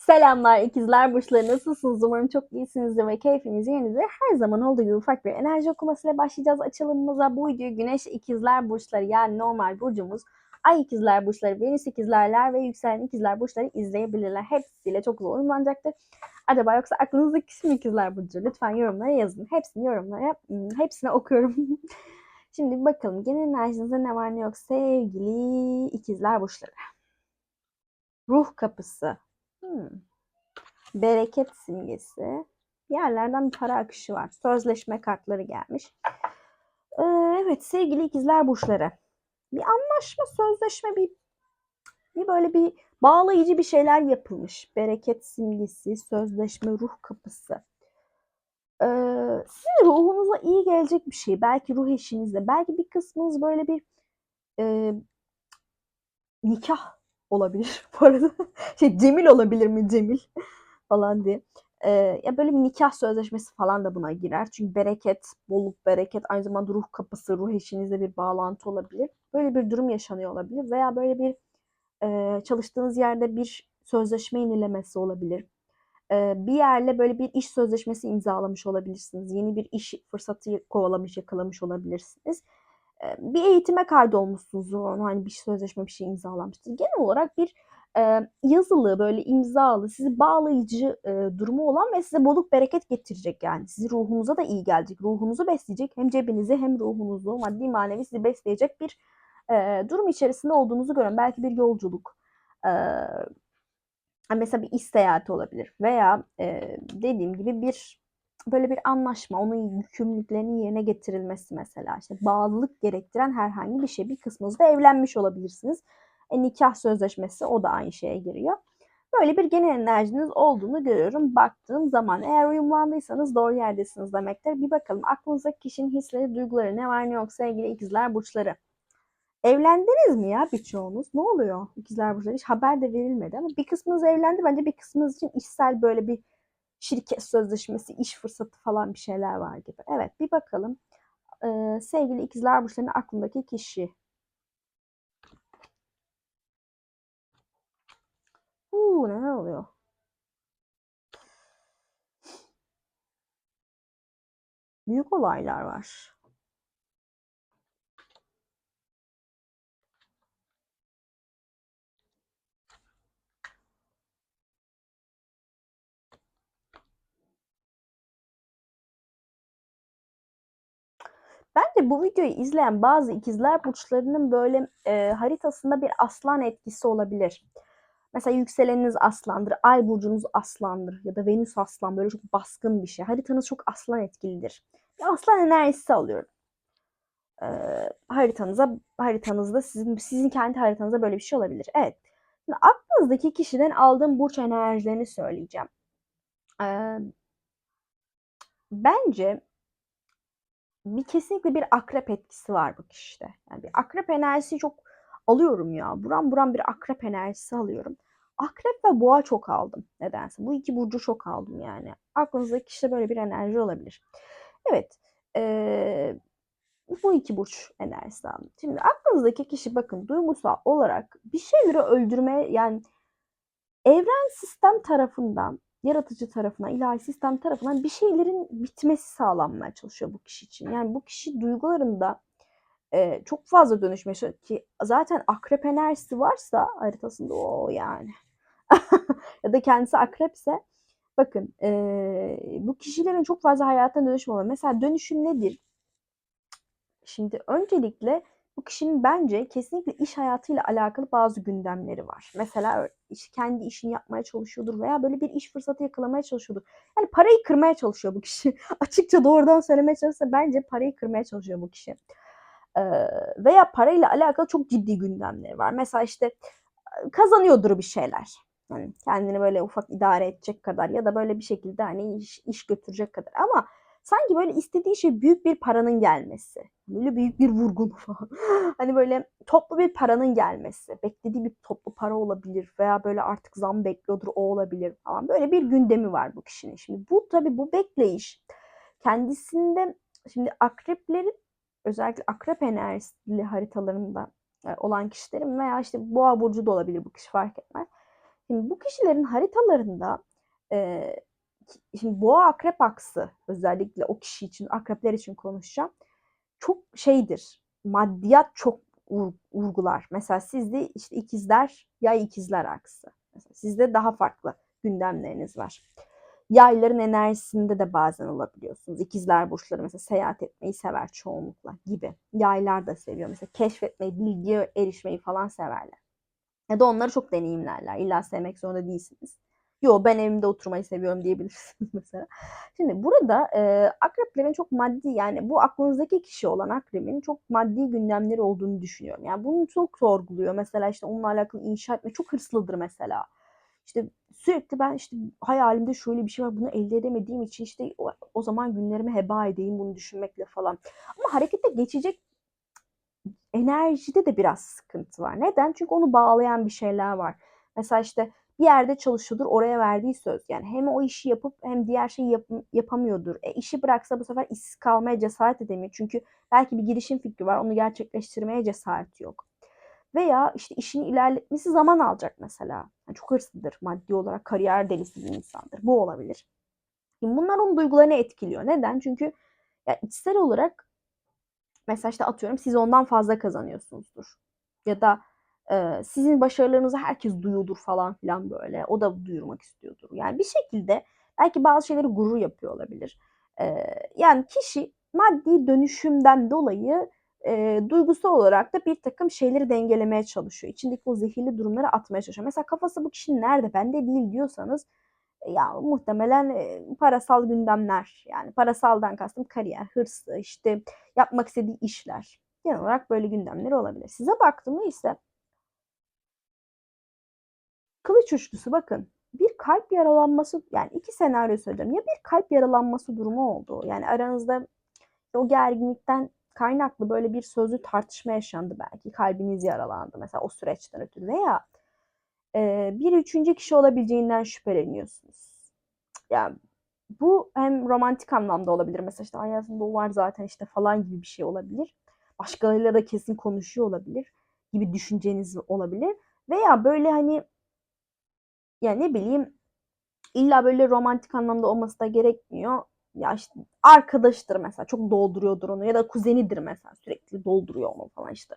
Selamlar ikizler burçları nasılsınız? Umarım çok iyisinizdir ve keyfiniz yerindedir. Her zaman olduğu gibi ufak bir enerji okumasıyla başlayacağız açılımımıza. Bu video güneş ikizler burçları yani normal burcumuz. Ay ikizler burçları, Venüs ikizlerler ve yükselen ikizler burçları izleyebilirler. Hepsiyle çok güzel uyumlanacaktır. Acaba yoksa aklınızdaki kişi ikizler burcu? Lütfen yorumlara yazın. Hepsini yorumlara, hmm, hepsini okuyorum. Şimdi bakalım genel enerjinizde ne var ne yok sevgili ikizler burçları. Ruh kapısı. Hmm. Bereket simgesi. Yerlerden bir para akışı var. Sözleşme kartları gelmiş. Ee, evet sevgili ikizler burçları. Bir anlaşma, sözleşme, bir, bir böyle bir bağlayıcı bir şeyler yapılmış. Bereket simgesi, sözleşme, ruh kapısı. Ee, sizin ruhunuza iyi gelecek bir şey. Belki ruh eşinizle. Belki bir kısmınız böyle bir e, nikah olabilir bu arada. Şey Cemil olabilir mi Cemil falan diye. Ee, ya böyle bir nikah sözleşmesi falan da buna girer. Çünkü bereket, bolluk, bereket aynı zamanda ruh kapısı, ruh eşinizle bir bağlantı olabilir. Böyle bir durum yaşanıyor olabilir veya böyle bir e, çalıştığınız yerde bir sözleşme yenilemesi olabilir. E, bir yerle böyle bir iş sözleşmesi imzalamış olabilirsiniz. Yeni bir iş fırsatı kovalamış, yakalamış olabilirsiniz bir eğitime kaydolmuşsunuz onu hani bir sözleşme bir şey imzalamıştır. Genel olarak bir e, yazılı böyle imzalı sizi bağlayıcı e, durumu olan ve size bolluk bereket getirecek yani. Sizi ruhunuza da iyi gelecek. Ruhunuzu besleyecek. Hem cebinizi hem ruhunuzu maddi manevi sizi besleyecek bir e, durum içerisinde olduğunuzu görün. Belki bir yolculuk. E, mesela bir iş seyahati olabilir. Veya e, dediğim gibi bir böyle bir anlaşma, onun yükümlülüklerinin yerine getirilmesi mesela işte bağlılık gerektiren herhangi bir şey. Bir kısmınızda evlenmiş olabilirsiniz. E, nikah sözleşmesi o da aynı şeye giriyor. Böyle bir genel enerjiniz olduğunu görüyorum baktığım zaman. Eğer uyumlandıysanız doğru yerdesiniz demektir. Bir bakalım aklınızdaki kişinin hisleri, duyguları ne var ne yok sevgili ikizler burçları. Evlendiniz mi ya birçoğunuz? Ne oluyor ikizler burçları? Hiç haber de verilmedi ama bir kısmınız evlendi. Bence bir kısmınız için işsel böyle bir şirket sözleşmesi, iş fırsatı falan bir şeyler var gibi. Evet bir bakalım. Ee, sevgili ikizler burçlarının aklındaki kişi. Uuu ne oluyor? Büyük olaylar var. Bence bu videoyu izleyen bazı ikizler burçlarının böyle e, haritasında bir aslan etkisi olabilir. Mesela yükseleniniz aslandır, ay burcunuz aslandır ya da Venüs aslan böyle çok baskın bir şey. Haritanız çok aslan etkilidir. Bir aslan enerjisi alıyorum. Ee, haritanıza, haritanızda sizin sizin kendi haritanızda böyle bir şey olabilir. Evet. Şimdi aklınızdaki kişiden aldığım burç enerjilerini söyleyeceğim. Ee, bence bir kesinlikle bir akrep etkisi var bu kişide. Yani bir akrep enerjisi çok alıyorum ya. Buram buram bir akrep enerjisi alıyorum. Akrep ve boğa çok aldım nedense. Bu iki burcu çok aldım yani. Aklınızdaki kişide böyle bir enerji olabilir. Evet. Ee, bu iki burç enerjisi aldım. Şimdi aklınızdaki kişi bakın duygusal olarak bir şeyleri öldürmeye yani evren sistem tarafından yaratıcı tarafına, ilahi sistem tarafından bir şeylerin bitmesi sağlanmaya çalışıyor bu kişi için. Yani bu kişi duygularında e, çok fazla dönüşme ki zaten akrep enerjisi varsa haritasında o yani. ya da kendisi akrepse bakın e, bu kişilerin çok fazla hayatına dönüşüm oluyor. Mesela dönüşüm nedir? Şimdi öncelikle bu kişinin bence kesinlikle iş hayatıyla alakalı bazı gündemleri var. Mesela iş, kendi işini yapmaya çalışıyordur veya böyle bir iş fırsatı yakalamaya çalışıyordur. Yani parayı kırmaya çalışıyor bu kişi. Açıkça doğrudan söylemeye çalışsa bence parayı kırmaya çalışıyor bu kişi. Ee, veya parayla alakalı çok ciddi gündemleri var. Mesela işte kazanıyordur bir şeyler. Yani kendini böyle ufak idare edecek kadar ya da böyle bir şekilde hani iş, iş götürecek kadar. Ama sanki böyle istediği şey büyük bir paranın gelmesi. Böyle büyük bir vurgun falan. hani böyle toplu bir paranın gelmesi. Beklediği bir toplu para olabilir veya böyle artık zam bekliyordur o olabilir falan. Böyle bir gündemi var bu kişinin. Şimdi bu tabii bu bekleyiş kendisinde şimdi akreplerin özellikle akrep enerjili haritalarında e, olan kişilerin veya işte boğa burcu da olabilir bu kişi fark etmez. Şimdi bu kişilerin haritalarında e, şimdi boğa akrep aksı özellikle o kişi için akrepler için konuşacağım. Çok şeydir. Maddiyat çok vurgular. Mesela sizde işte ikizler yay ikizler aksı. Mesela sizde daha farklı gündemleriniz var. Yayların enerjisinde de bazen olabiliyorsunuz. İkizler burçları mesela seyahat etmeyi sever çoğunlukla gibi. Yaylar da seviyor. Mesela keşfetmeyi, bilgiye erişmeyi falan severler. Ya da onları çok deneyimlerler. İlla sevmek zorunda değilsiniz. Yo ben evimde oturmayı seviyorum diyebilirsiniz mesela. Şimdi burada e, akreplerin çok maddi yani bu aklınızdaki kişi olan akrebin çok maddi gündemleri olduğunu düşünüyorum. Yani bunu çok sorguluyor. Mesela işte onunla alakalı inşa etme çok hırslıdır mesela. İşte sürekli ben işte hayalimde şöyle bir şey var bunu elde edemediğim için işte o, o zaman günlerimi heba edeyim bunu düşünmekle falan. Ama harekete geçecek enerjide de biraz sıkıntı var. Neden? Çünkü onu bağlayan bir şeyler var. Mesela işte bir yerde çalışıyordur oraya verdiği söz. Yani hem o işi yapıp hem diğer şeyi yap, yapamıyordur. E, işi bıraksa bu sefer işsiz kalmaya cesaret edemiyor. Çünkü belki bir girişim fikri var onu gerçekleştirmeye cesaret yok. Veya işte işini ilerletmesi zaman alacak mesela. Yani çok hırslıdır maddi olarak kariyer delisi bir insandır. Bu olabilir. Şimdi bunlar onun duygularını etkiliyor. Neden? Çünkü ya içsel olarak mesela işte atıyorum siz ondan fazla kazanıyorsunuzdur. Ya da sizin başarılarınızı herkes duyuyordur falan filan böyle. O da duyurmak istiyordur. Yani bir şekilde belki bazı şeyleri gurur yapıyor olabilir. Yani kişi maddi dönüşümden dolayı e, duygusal olarak da bir takım şeyleri dengelemeye çalışıyor. İçindeki o zehirli durumları atmaya çalışıyor. Mesela kafası bu kişinin nerede bende değil diyorsanız ya muhtemelen e, parasal gündemler yani parasaldan kastım kariyer, hırsı, işte yapmak istediği işler. Genel olarak böyle gündemleri olabilir. Size baktığımda ise kılıç üçlüsü bakın bir kalp yaralanması yani iki senaryo söylüyorum. Ya bir kalp yaralanması durumu oldu. Yani aranızda o gerginlikten kaynaklı böyle bir sözlü tartışma yaşandı belki. Kalbiniz yaralandı mesela o süreçten ötürü veya e, bir üçüncü kişi olabileceğinden şüpheleniyorsunuz. Yani bu hem romantik anlamda olabilir. Mesela işte hayatında o var zaten işte falan gibi bir şey olabilir. Başkalarıyla da kesin konuşuyor olabilir gibi düşünceniz olabilir. Veya böyle hani ya ne bileyim illa böyle romantik anlamda olması da gerekmiyor. Ya işte arkadaştır mesela çok dolduruyordur onu ya da kuzenidir mesela sürekli dolduruyor onu falan işte.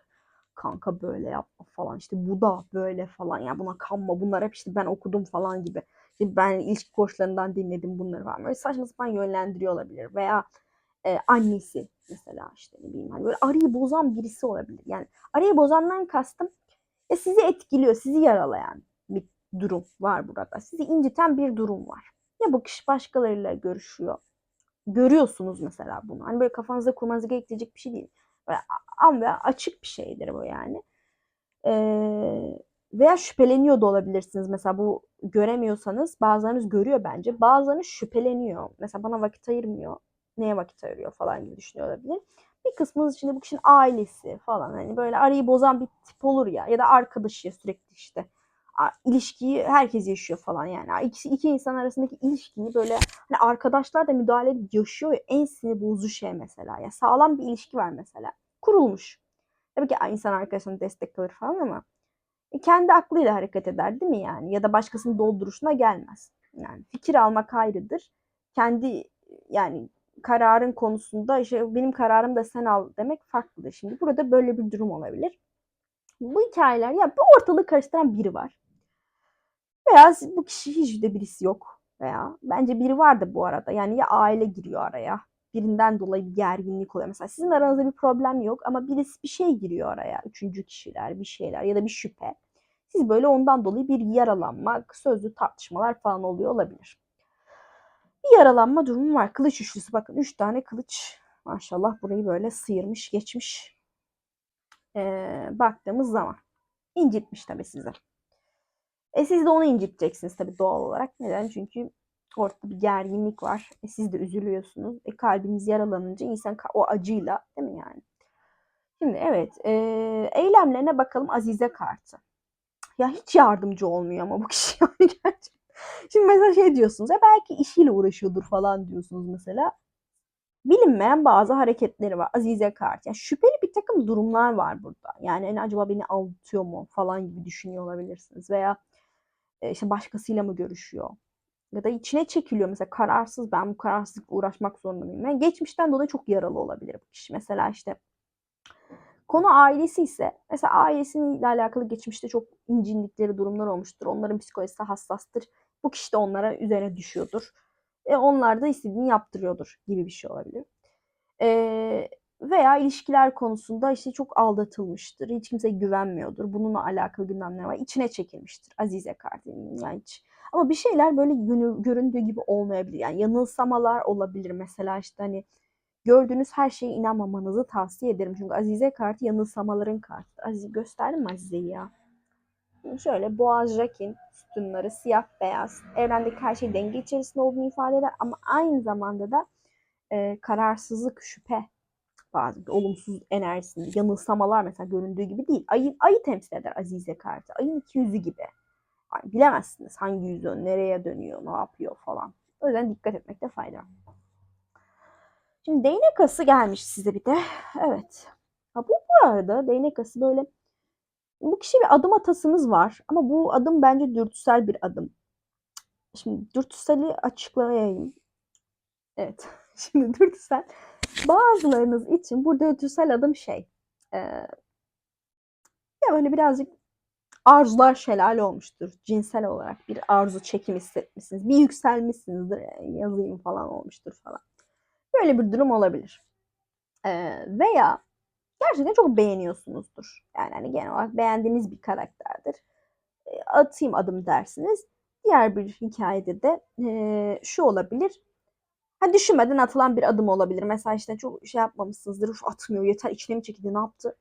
Kanka böyle yapma falan işte bu da böyle falan ya buna kanma bunlar hep işte ben okudum falan gibi. İşte ben ilişki koçlarından dinledim bunları falan. Böyle saçma sapan yönlendiriyor olabilir veya e, annesi mesela işte ne bileyim hani böyle arayı bozan birisi olabilir. Yani arayı bozandan kastım e, sizi etkiliyor, sizi yaralayan durum var burada. Sizi inciten bir durum var. Ya bu kişi başkalarıyla görüşüyor. Görüyorsunuz mesela bunu. Hani böyle kafanızda kurmanızı gerektirecek bir şey değil. Böyle an ve açık bir şeydir bu yani. Ee, veya şüpheleniyor da olabilirsiniz. Mesela bu göremiyorsanız bazılarınız görüyor bence. Bazılarınız şüpheleniyor. Mesela bana vakit ayırmıyor. Neye vakit ayırıyor falan gibi düşünüyor olabilir. Bir kısmınız içinde bu kişinin ailesi falan hani böyle arayı bozan bir tip olur ya ya da arkadaşı sürekli işte ilişkiyi herkes yaşıyor falan yani. İki, iki insan arasındaki ilişkiyi böyle hani arkadaşlar da müdahale edip yaşıyor ya en sinir bozucu şey mesela. Ya sağlam bir ilişki var mesela. Kurulmuş. Tabii ki insan arkadaşına destek alır falan ama e, kendi aklıyla hareket eder değil mi yani? Ya da başkasının dolduruşuna gelmez. Yani fikir almak ayrıdır. Kendi yani kararın konusunda işte benim kararım da sen al demek farklıdır. Şimdi burada böyle bir durum olabilir. Bu hikayeler ya bu ortalığı karıştıran biri var. Veya bu kişi hiç de birisi yok. Veya bence biri vardı bu arada. Yani ya aile giriyor araya. Birinden dolayı bir gerginlik oluyor. Mesela sizin aranızda bir problem yok ama birisi bir şey giriyor araya. Üçüncü kişiler, bir şeyler ya da bir şüphe. Siz böyle ondan dolayı bir yaralanma, sözlü tartışmalar falan oluyor olabilir. Bir yaralanma durumu var. Kılıç üçlüsü bakın. Üç tane kılıç. Maşallah burayı böyle sıyırmış, geçmiş. Ee, baktığımız zaman. incitmiş tabii size. E siz de onu inciteceksiniz tabii doğal olarak. Neden? Çünkü ortada bir gerginlik var. E siz de üzülüyorsunuz. E kalbiniz yaralanınca insan o acıyla değil mi yani? Şimdi evet e, eylemlerine bakalım Azize kartı. Ya hiç yardımcı olmuyor ama bu kişi yani gerçekten. Şimdi mesela şey diyorsunuz ya belki işiyle uğraşıyordur falan diyorsunuz mesela. Bilinmeyen bazı hareketleri var. Azize kart. Yani şüpheli bir takım durumlar var burada. Yani hani acaba beni aldatıyor mu falan gibi düşünüyor olabilirsiniz. Veya işte başkasıyla mı görüşüyor? Ya da içine çekiliyor mesela kararsız ben bu kararsızlıkla uğraşmak zorunda mıyım? Yani geçmişten dolayı çok yaralı olabilir bu kişi. Mesela işte konu ailesi ise mesela ailesiyle alakalı geçmişte çok incindikleri durumlar olmuştur. Onların psikolojisi hassastır. Bu kişi de onlara üzerine düşüyordur. E, onlar da istediğini yaptırıyordur gibi bir şey olabilir. E, veya ilişkiler konusunda işte çok aldatılmıştır. Hiç kimseye güvenmiyordur. Bununla alakalı gündemler var. İçine çekilmiştir. Azize kardeşim yani hiç. Ama bir şeyler böyle göründüğü gibi olmayabilir. Yani yanılsamalar olabilir. Mesela işte hani gördüğünüz her şeye inanmamanızı tavsiye ederim. Çünkü Azize kartı yanılsamaların kartı. Azize gösterdim mi Azize'yi ya? Şöyle boğaz jakin sütunları siyah beyaz. Evrendeki her şey denge içerisinde olduğunu ifade eder. Ama aynı zamanda da e, kararsızlık, şüphe, bazı olumsuz enerjisini, yanılsamalar mesela göründüğü gibi değil. Ayı, ayı temsil eder Azize kartı. Ayın iki yüzü gibi. Yani bilemezsiniz hangi yüzü nereye dönüyor, ne yapıyor falan. O yüzden dikkat etmekte fayda. Şimdi değnek ası gelmiş size bir de. Evet. Ha, bu bu arada değnek ası böyle bu kişi bir adım atasınız var ama bu adım bence dürtüsel bir adım. Şimdi dürtüseli açıklayayım. Evet. Şimdi dürtüsel bazılarınız için bu dürtüsel adım şey e, ya böyle birazcık arzular şelale olmuştur. Cinsel olarak bir arzu çekim hissetmişsiniz. Bir yükselmişsinizdir. Yani yazayım falan olmuştur falan. Böyle bir durum olabilir. Ee, veya gerçekten çok beğeniyorsunuzdur. Yani hani genel olarak beğendiğiniz bir karakterdir. E, atayım adım dersiniz. Diğer bir hikayede de e, şu olabilir. Ha düşünmeden atılan bir adım olabilir. Mesela işte çok şey yapmamışsınızdır. Uf atmıyor yeter içine mi çekildi ne yaptı?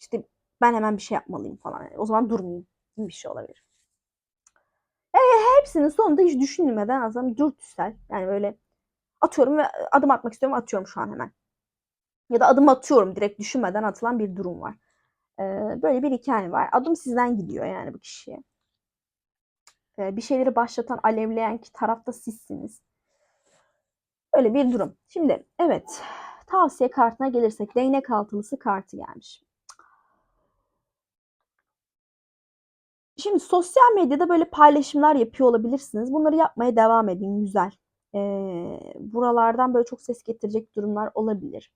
İşte ben hemen bir şey yapmalıyım falan. Yani o zaman durmayayım bir şey olabilir. E, hepsinin sonunda hiç düşünülmeden aslında dürtüsel. Yani böyle atıyorum ve adım atmak istiyorum atıyorum şu an hemen. Ya da adım atıyorum direkt düşünmeden atılan bir durum var. E, böyle bir hikaye var. Adım sizden gidiyor yani bu kişiye. E, bir şeyleri başlatan, alevleyen ki tarafta sizsiniz. Öyle bir durum. Şimdi evet tavsiye kartına gelirsek değnek altılısı kartı gelmiş. Şimdi sosyal medyada böyle paylaşımlar yapıyor olabilirsiniz. Bunları yapmaya devam edin. Güzel. Ee, buralardan böyle çok ses getirecek durumlar olabilir.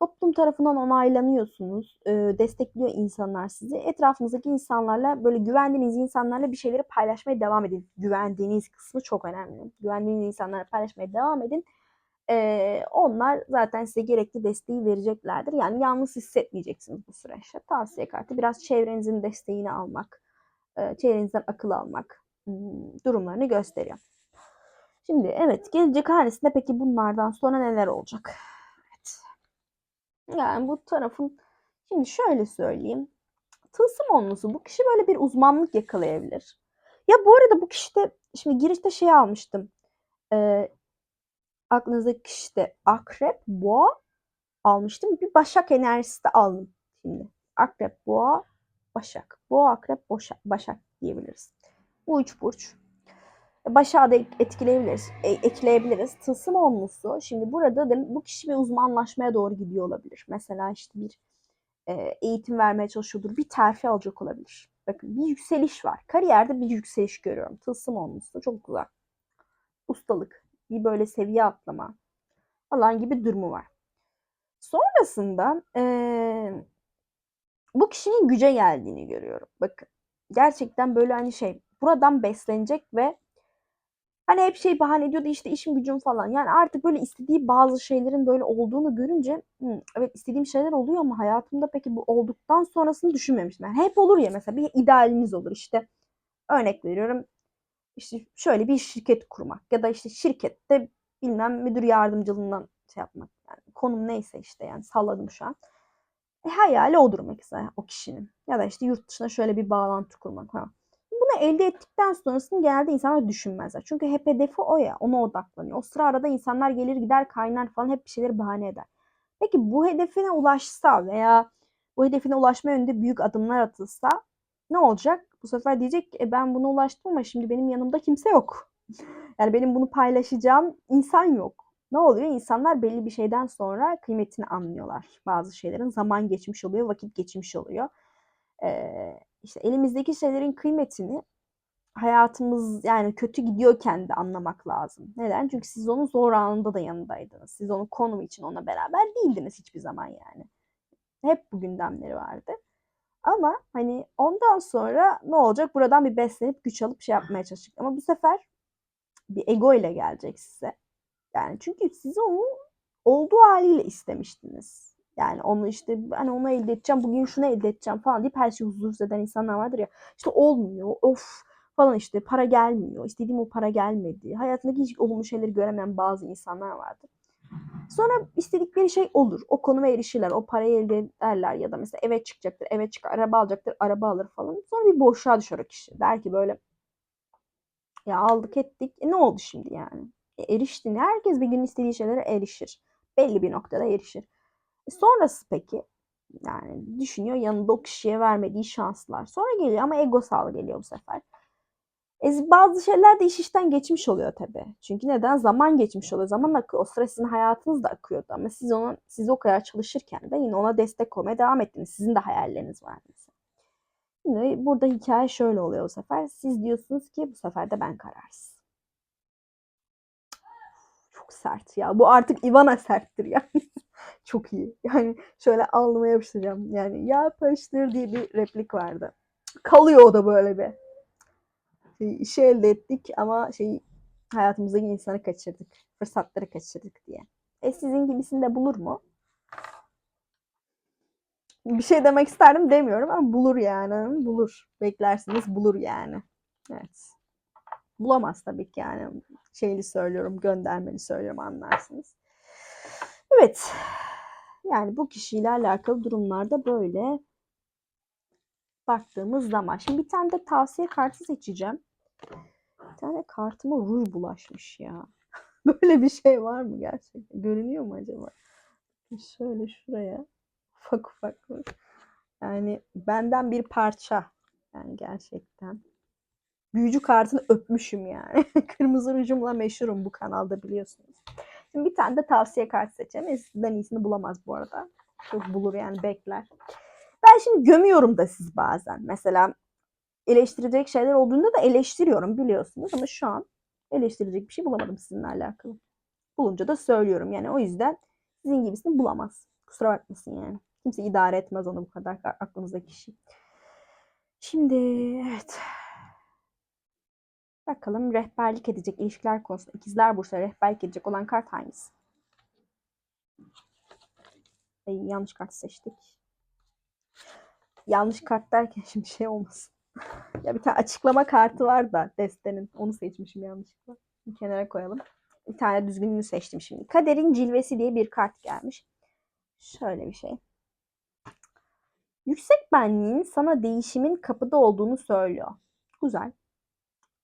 Toplum tarafından onaylanıyorsunuz. E, destekliyor insanlar sizi. Etrafınızdaki insanlarla böyle güvendiğiniz insanlarla bir şeyleri paylaşmaya devam edin. Güvendiğiniz kısmı çok önemli. Güvendiğiniz insanlarla paylaşmaya devam edin. E, onlar zaten size gerekli desteği vereceklerdir. Yani yalnız hissetmeyeceksiniz bu süreçte. Tavsiye kartı biraz çevrenizin desteğini almak çevrenizden akıl almak durumlarını gösteriyor. Şimdi evet gelecek hanesinde peki bunlardan sonra neler olacak? Evet. Yani bu tarafın şimdi şöyle söyleyeyim. Tılsım onlusu bu kişi böyle bir uzmanlık yakalayabilir. Ya bu arada bu kişi de şimdi girişte şey almıştım. E, aklınızdaki kişi de akrep, boğa almıştım. Bir başak enerjisi de aldım şimdi. Akrep, boğa, Başak. Boğa, Akrep, Boşak, Başak diyebiliriz. Bu üç burç. Başak'ı da etkileyebiliriz, e, ekleyebiliriz. Tılsım onlusu. Şimdi burada da bu kişi bir uzmanlaşmaya doğru gidiyor olabilir. Mesela işte bir e, eğitim vermeye çalışıyordur. Bir terfi alacak olabilir. Bakın bir yükseliş var. Kariyerde bir yükseliş görüyorum. Tılsım onlusu. Çok güzel. Ustalık. Bir böyle seviye atlama falan gibi durumu var. Sonrasında eee bu kişinin güce geldiğini görüyorum. Bakın gerçekten böyle hani şey buradan beslenecek ve hani hep şey bahane ediyordu işte işim gücüm falan. Yani artık böyle istediği bazı şeylerin böyle olduğunu görünce Hı, evet istediğim şeyler oluyor ama hayatımda peki bu olduktan sonrasını düşünmemiştim. Yani hep olur ya mesela bir idealiniz olur işte örnek veriyorum işte şöyle bir şirket kurmak ya da işte şirkette bilmem müdür yardımcılığından şey yapmak yani konum neyse işte yani salladım şu an. E, hayali odur mesela o kişinin. Ya da işte yurt dışına şöyle bir bağlantı kurmak. Ha. Bunu elde ettikten sonrasını genelde insanlar düşünmezler. Çünkü hep hedefi o ya. Ona odaklanıyor. O sıra arada insanlar gelir gider kaynar falan hep bir şeyleri bahane eder. Peki bu hedefine ulaşsa veya bu hedefine ulaşma yönünde büyük adımlar atılsa ne olacak? Bu sefer diyecek e ben buna ulaştım ama şimdi benim yanımda kimse yok. Yani benim bunu paylaşacağım insan yok ne oluyor? İnsanlar belli bir şeyden sonra kıymetini anlıyorlar. Bazı şeylerin zaman geçmiş oluyor, vakit geçmiş oluyor. Ee, işte elimizdeki şeylerin kıymetini hayatımız yani kötü gidiyorken de anlamak lazım. Neden? Çünkü siz onun zor anında da yanındaydınız. Siz onun konum için ona beraber değildiniz hiçbir zaman yani. Hep bu gündemleri vardı. Ama hani ondan sonra ne olacak? Buradan bir beslenip güç alıp şey yapmaya çalışacak. Ama bu sefer bir ego ile gelecek size. Yani çünkü siz onu olduğu haliyle istemiştiniz. Yani onu işte hani onu elde edeceğim, bugün şunu elde edeceğim falan deyip her şeyi huzursuz eden insanlar vardır ya. İşte olmuyor, of falan işte para gelmiyor. İstediğim o para gelmedi. Hayatındaki hiç olumlu şeyleri göremeyen bazı insanlar vardır. Sonra istedikleri şey olur. O konuma erişirler. O parayı elde ederler ya da mesela eve çıkacaktır. Eve çıkar. Araba alacaktır. Araba alır falan. Sonra bir boşluğa düşer o kişi. Der ki böyle ya aldık ettik. E ne oldu şimdi yani? E, eriştin. Herkes bir gün istediği şeylere erişir. Belli bir noktada erişir. E sonrası peki? Yani düşünüyor yanında o kişiye vermediği şanslar. Sonra geliyor ama egosal geliyor bu sefer. E, bazı şeyler de iş işten geçmiş oluyor tabii. Çünkü neden? Zaman geçmiş oluyor. Zaman akıyor. O sıra sizin hayatınız da akıyordu. Ama siz ona, siz o kadar çalışırken de yine ona destek olmaya devam ettiniz. Sizin de hayalleriniz var mesela. Şimdi burada hikaye şöyle oluyor bu sefer. Siz diyorsunuz ki bu sefer de ben kararsız. Çok sert ya. Bu artık Ivana serttir yani. Çok iyi. Yani şöyle alnıma yapıştıracağım. Yani yapıştır diye bir replik vardı. Kalıyor o da böyle bir işi elde ettik ama şey hayatımızdaki insanı kaçırdık. Fırsatları kaçırdık diye. E sizin gibisini de bulur mu? Bir şey demek isterdim demiyorum ama bulur yani. Bulur. Beklersiniz bulur yani. Evet. Bulamaz tabii ki yani. Şeyli söylüyorum, göndermeli söylüyorum anlarsınız. Evet. Yani bu kişiyle alakalı durumlarda böyle baktığımız zaman. Şimdi bir tane de tavsiye kartı seçeceğim. Bir tane kartıma ruj bulaşmış ya. Böyle bir şey var mı gerçekten? Görünüyor mu acaba? Şöyle şuraya. Ufak ufak. Yani benden bir parça. Yani gerçekten. Büyücü kartını öpmüşüm yani. Kırmızı rujumla meşhurum bu kanalda biliyorsunuz. Şimdi bir tane de tavsiye kartı seçeceğim. Sizden iyisini bulamaz bu arada. Çok bulur yani bekler. Ben şimdi gömüyorum da siz bazen. Mesela eleştirecek şeyler olduğunda da eleştiriyorum biliyorsunuz ama şu an eleştirecek bir şey bulamadım sizinle alakalı. Bulunca da söylüyorum yani o yüzden sizin gibisini bulamaz. Kusura bakmasın yani. Kimse idare etmez onu bu kadar aklınızdaki kişi. Şimdi evet. Bakalım rehberlik edecek ilişkiler konusunda ikizler burçları rehberlik edecek olan kart hangisi? Ay, yanlış kart seçtik. Yanlış kart derken şimdi şey olmasın. Ya bir tane açıklama kartı var da destenin. Onu seçmişim yanlışlıkla. Bir kenara koyalım. Bir tane düzgününü seçtim şimdi. Kaderin cilvesi diye bir kart gelmiş. Şöyle bir şey. Yüksek benliğin sana değişimin kapıda olduğunu söylüyor. Güzel.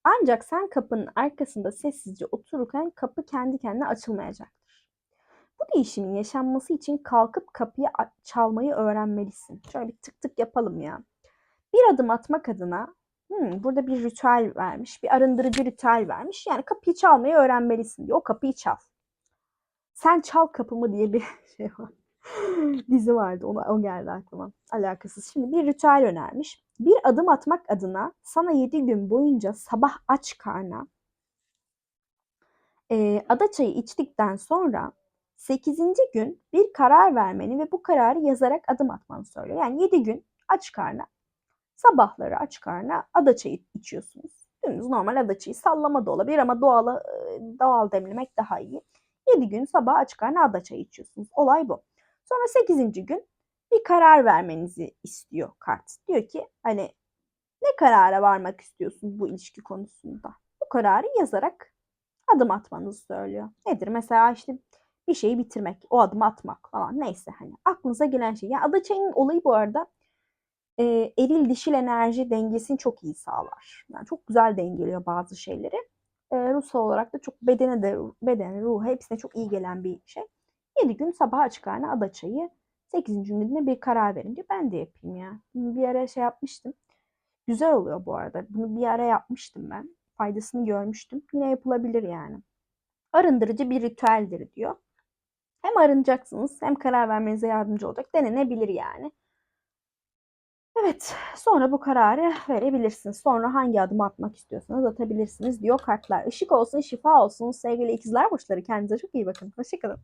Ancak sen kapının arkasında sessizce otururken kapı kendi kendine açılmayacaktır. Bu değişimin yaşanması için kalkıp kapıyı çalmayı öğrenmelisin. Şöyle bir tık tık yapalım ya. Bir adım atmak adına hmm, burada bir ritüel vermiş. Bir arındırıcı ritüel vermiş. Yani kapıyı çalmayı öğrenmelisin diyor. O kapıyı çal. Sen çal kapımı diye bir şey var. Dizi vardı. Ona, o geldi aklıma. Alakasız. Şimdi bir ritüel önermiş. Bir adım atmak adına sana 7 gün boyunca sabah aç karna e, ada çayı içtikten sonra 8. gün bir karar vermeni ve bu kararı yazarak adım atmanı söylüyor. Yani 7 gün aç karna sabahları aç karna ada çayı içiyorsunuz. Dümdüz normal ada çayı sallama da olabilir ama doğal, doğal demlemek daha iyi. 7 gün sabah aç karna ada çayı içiyorsunuz. Olay bu. Sonra 8. gün bir karar vermenizi istiyor kart. Diyor ki hani ne karara varmak istiyorsunuz bu ilişki konusunda? Bu kararı yazarak adım atmanızı söylüyor. Nedir? Mesela işte bir şeyi bitirmek, o adım atmak falan neyse hani aklınıza gelen şey. Yani Adaçay'ın olayı bu arada e, eril dişil enerji dengesini çok iyi sağlar. Yani çok güzel dengeliyor bazı şeyleri. E, ruhsal olarak da çok bedene de bedene, ruha hepsine çok iyi gelen bir şey. 7 gün sabah açık karnına adaçayı 8. günde bir karar verin diyor. Ben de yapayım ya. Bunu bir ara şey yapmıştım. Güzel oluyor bu arada. Bunu bir ara yapmıştım ben. Faydasını görmüştüm. Yine yapılabilir yani. Arındırıcı bir ritüeldir diyor. Hem arınacaksınız hem karar vermenize yardımcı olacak. Denenebilir yani. Evet, sonra bu kararı verebilirsiniz. Sonra hangi adım atmak istiyorsanız atabilirsiniz diyor kartlar. Işık olsun, şifa olsun sevgili ikizler burçları. Kendinize çok iyi bakın. Hoşçakalın.